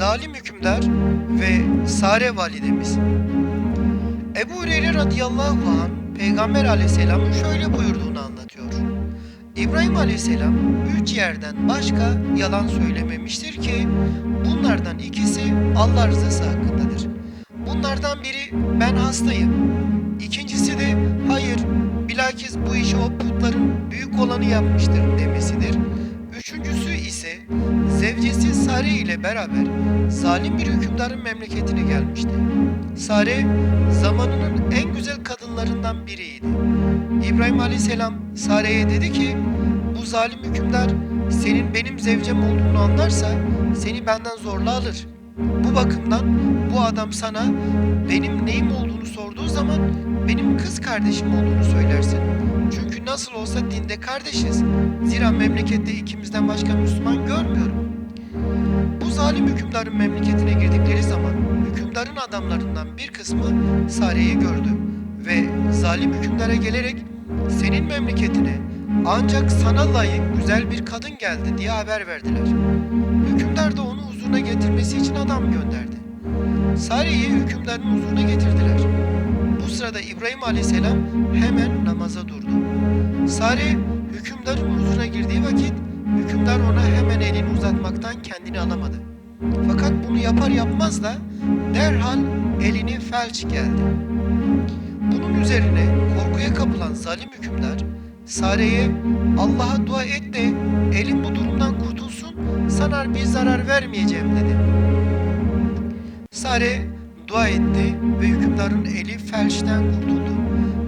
zalim hükümdar ve Sare validemiz. Ebu Hureyre radıyallahu anh Peygamber aleyhisselamın şöyle buyurduğunu anlatıyor. İbrahim aleyhisselam üç yerden başka yalan söylememiştir ki bunlardan ikisi Allah rızası hakkındadır. Bunlardan biri ben hastayım. İkincisi de hayır bilakis bu işi o putların büyük olanı yapmıştır demesidir. Üçüncüsü ise zevcesi Sare ile beraber zalim bir hükümdarın memleketine gelmişti. Sare zamanının en güzel kadınlarından biriydi. İbrahim Aleyhisselam Sare'ye dedi ki bu zalim hükümdar senin benim zevcem olduğunu anlarsa seni benden zorla alır. Bu bakımdan bu adam sana benim neyim olduğunu sorduğu zaman benim kız kardeşim olduğunu söylersin. Çünkü nasıl olsa dinde kardeşiz. Zira memlekette ikimizden başka Müslüman görmüyorum. Zalim hükümdarın memleketine girdikleri zaman hükümdarın adamlarından bir kısmı Sare'yi gördü ve zalim hükümdara gelerek senin memleketine ancak sana layık güzel bir kadın geldi diye haber verdiler. Hükümdar da onu huzuruna getirmesi için adam gönderdi. Sare'yi hükümdarın huzuruna getirdiler. Bu sırada İbrahim Aleyhisselam hemen namaza durdu. Sare hükümdarın huzuruna girdiği vakit hükümdar ona hemen elini uzatmaktan kendini alamadı. Fakat bunu yapar yapmaz da derhal elini felç geldi. Bunun üzerine korkuya kapılan zalim hükümdar Sare'ye Allah'a dua et de elim bu durumdan kurtulsun sana bir zarar vermeyeceğim dedi. Sare dua etti ve hükümdarın eli felçten kurtuldu.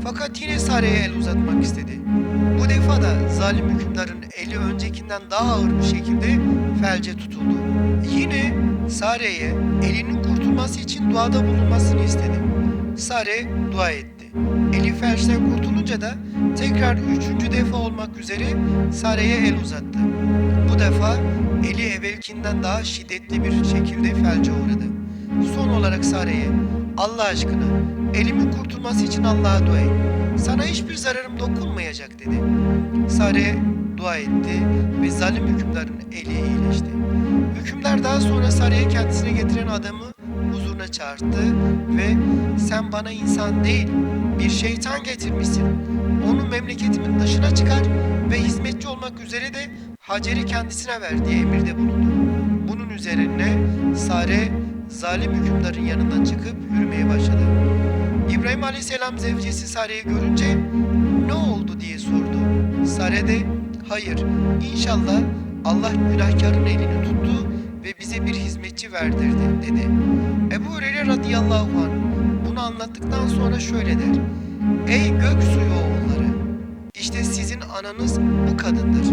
Fakat yine Sare'ye el uzatmak istedi. Bu defa da zalim hükümdarın eli öncekinden daha ağır bir şekilde felce tutuldu. Yine Sare'ye elinin kurtulması için duada bulunmasını istedi. Sare dua etti. Eli felçten kurtulunca da tekrar üçüncü defa olmak üzere Sare'ye el uzattı. Bu defa eli evvelkinden daha şiddetli bir şekilde felce uğradı. Son olarak Sare'ye Allah aşkına elimin kurtulması için Allah'a dua et. Sana hiçbir zararım dokunmayacak dedi. Sare dua etti ve zalim hükümdarın eli iyileşti. Hükümdar daha sonra Sare'ye kendisine getiren adamı huzuruna çağırdı ve sen bana insan değil bir şeytan getirmişsin. Onu memleketimin dışına çıkar ve hizmetçi olmak üzere de Hacer'i kendisine ver diye emirde bulundu. Bunun üzerine Sare zalim hükümdarın yanından çıkıp yürümeye başladı. İbrahim Aleyhisselam zevcesi Sare'yi görünce ne oldu diye sordu. Sare de hayır inşallah Allah günahkarın elini tuttu ve bize bir hizmetçi verdirdi dedi. Ebu Hureyre radıyallahu anh bunu anlattıktan sonra şöyle der. Ey gök suyu oğulları işte sizin ananız bu kadındır.